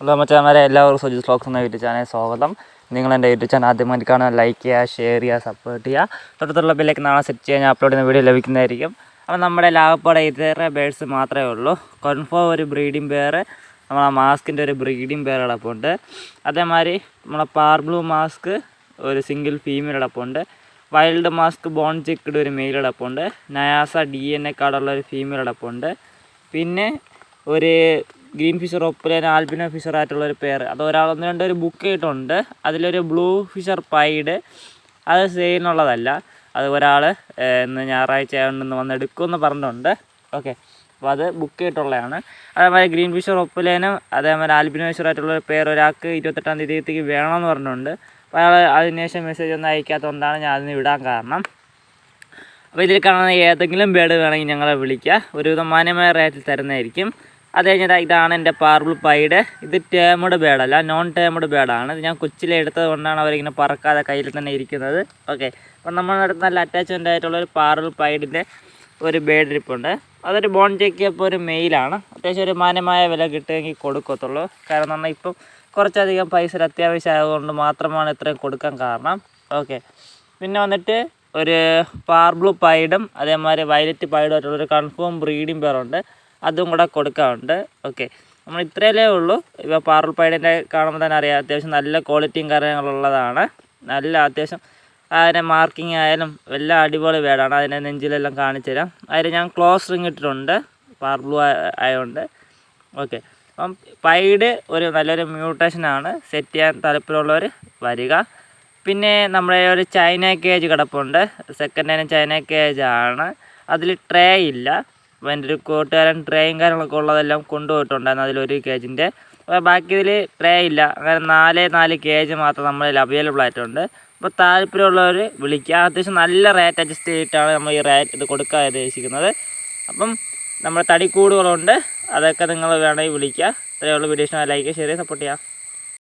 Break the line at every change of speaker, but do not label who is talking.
Hello മച്ചാമാരെ എല്ലാവർക്കും സുജിത് സ്ലോക്സ് എന്ന യൂട്യൂബ് ചാനൽ സ്വാഗതം. നിങ്ങൾ എന്റെ യൂട്യൂബ് ചാനൽ ആദ്യമായിട്ട് കാണാൻ ലൈക്ക് ചെയ്യുക ഷെയർ ചെയ്യുക സപ്പോർട്ട് ചെയ്യുക. തൊട്ടടുത്തുള്ള ബില്ലേക്ക് നാളെ സെറ്റ് ചെയ്യാൻ ഞാൻ അപ്ലോഡ് ചെയ്യുന്ന വീഡിയോ ലഭിക്കുന്നതായിരിക്കും. അപ്പോൾ നമ്മുടെ ലാഭപ്പാടെ ഇതേറെ ബേഡ്സ് മാത്രമേ ഉള്ളൂ. കൺഫേം ഒരു ബ്രീഡിംഗ് പെയർ നമ്മളെ മാസ്കിന്റെ ഒരു ബ്രീഡിംഗ് പെയർ അടപ്പുണ്ട്. അതേമാതിരി നമ്മളെ പാർ ബ്ലൂ മാസ്ക് ഒരു സിംഗിൾ ഫീമെയിൽ അടപ്പുണ്ട്. വൈൽഡ് മാസ്ക് ബോൺ ചെക്ക്ഡ് ഒരു മെയിൽ അടപ്പുണ്ട്. നയാസ ഡി എൻ എ കാർഡുള്ള ഒരു ഫീമെയിൽ അടപ്പുണ്ട്. പിന്നെ ഒരു green fischer opaline albino fischer ആയിട്ടുള്ള ഒരു പേര് അത് ഒരാളൊന്ന് രണ്ട് ഒരു ബുക്ക് ചെയ്തിട്ടുണ്ട് അതിലൊരു ബ്ലൂ ഫിഷർ പൈഡ് അത് സെയിലിനുള്ളതല്ല അത് ഒരാൾ ഇന്ന് ഞായറാഴ്ച ആയതുകൊണ്ട് വന്ന് എടുക്കുമെന്ന് പറഞ്ഞിട്ടുണ്ട്. ഓക്കെ അപ്പോൾ അത് ബുക്ക് ചെയ്തിട്ടുള്ളതാണ് അതേമാതിരി ഗ്രീൻ ഫിഷർ ഒപ്പിലേനും അതേമാതിരി ആൽബിനോ ഫിഷർ ഒരു പേര് ഒരാൾക്ക് ഇരുപത്തെട്ടാം തീയതിക്ക് വേണമെന്ന് പറഞ്ഞിട്ടുണ്ട്. അപ്പോൾ അയാൾ അതിനുശേഷം മെസ്സേജ് ഒന്നും അയക്കാത്തതുകൊണ്ടാണ് ഞാൻ അതിന് വിടാൻ കാരണം. അപ്പോൾ ഇതിൽ കാണുന്ന ഏതെങ്കിലും ബേഡ് വേണമെങ്കിൽ ഞങ്ങളെ വിളിക്കുക. ഒരുവിധം മാന്യമായ റേറ്റിൽ തരുന്നതായിരിക്കും. അത് കഴിഞ്ഞാൽ ഇതാണ് എന്റെ പാർബിൾ പൈഡ് ഇത് ടേമഡ് ബേഡല്ല നോൺ ടേമഡ് ബേഡാണ് ഇത് ഞാൻ കൊച്ചിലെ എടുത്തത് കൊണ്ടാണ് അവരിങ്ങനെ പറക്കാതെ കയ്യിൽ തന്നെ ഇരിക്കുന്നത്. ഓക്കെ അപ്പം നമ്മൾ അടുത്ത് നല്ല അറ്റാച്ച്മെന്റ് ആയിട്ടുള്ള ഒരു പാർബിൾ പൈഡിന്റെ ഒരു ബേഡ് ഇരിപ്പുണ്ട്. അതൊരു ബോൺ ചെക്കിയപ്പോൾ ഒരു മെയിലാണ് അത്യാവശ്യം ഒരു മാന്യമായ വില കിട്ടുമെങ്കിൽ കൊടുക്കത്തുള്ളൂ. കാരണം നമ്മൾ ഇപ്പം കുറച്ചധികം പൈസ അത്യാവശ്യമായതുകൊണ്ട് മാത്രമാണ് ഇത്രയും കൊടുക്കാൻ കാരണം. ഓക്കെ പിന്നെ വന്നിട്ട് ഒരു പാർബ്ലു പൈഡും അതേമാതിരി വയലറ്റ് പൈഡും ആയിട്ടുള്ളൊരു കൺഫേം ബ്രീഡിംഗ് പേറുണ്ട് അതും കൂടെ കൊടുക്കാറുണ്ട്. ഓക്കെ നമ്മൾ ഇത്രയല്ലേ ഉള്ളൂ. ഇപ്പോൾ പാറൽ പൈഡിന്റെ കാണുമ്പോൾ തന്നെ അറിയാം അത്യാവശ്യം നല്ല ക്വാളിറ്റിയും കാര്യങ്ങളുള്ളതാണ് നല്ല അത്യാവശ്യം അതിന്റെ മാർക്കിംഗ് ആയാലും എല്ലാം അടിപൊളി വേടാണ്. അതിന്റെ നെഞ്ചിലെല്ലാം കാണിച്ചു തരാം. അതിൽ ഞാൻ ക്ലോസ് റിങ് ഇട്ടിട്ടുണ്ട്. പാർബ്ലു ആയതുകൊണ്ട് ഓക്കെ അപ്പം പൈഡ് ഒരു നല്ലൊരു മ്യൂട്ടേഷനാണ് സെറ്റ് ചെയ്യാൻ താല്പര്യമുള്ളവർ വരിക. പിന്നെ നമ്മുടെ ഒരു ചൈന കേജ് കിടപ്പുണ്ട്. സെക്കൻഡ് ഹാൻഡ് ചൈന കേജ് ആണ്. അതിൽ ട്രേ ഇല്ല. അപ്പോൾ എന്റെ ഒരു കൂട്ടുകാരൻ ട്രേയും കാര്യങ്ങളൊക്കെ ഉള്ളതെല്ലാം കൊണ്ടുപോയിട്ടുണ്ടായിരുന്നു അതിലൊരു കേജിന്റെ അപ്പോൾ ബാക്കി ഇതിൽ ട്രേ ഇല്ല. അങ്ങനെ നാല് നാല് കേജ് മാത്രം നമ്മളിൽ അവൈലബിൾ ആയിട്ടുണ്ട്. അപ്പോൾ താല്പര്യമുള്ളവർ വിളിക്കുക. അത്യാവശ്യം നല്ല റേറ്റ് അഡ്ജസ്റ്റ് ചെയ്തിട്ടാണ് നമ്മൾ ഈ റേറ്റ് ഇത് കൊടുക്കാൻ ഉദ്ദേശിക്കുന്നത്. അപ്പം നമ്മുടെ തടിക്കൂടുകളുണ്ട് അതൊക്കെ നിങ്ങൾ വേണമെങ്കിൽ വിളിക്കുക. ഇത്രയുള്ള വീഡിയോ ഇഷ്ടമായി ലൈക്ക് ഷെയർ സപ്പോർട്ട് ചെയ്യുക.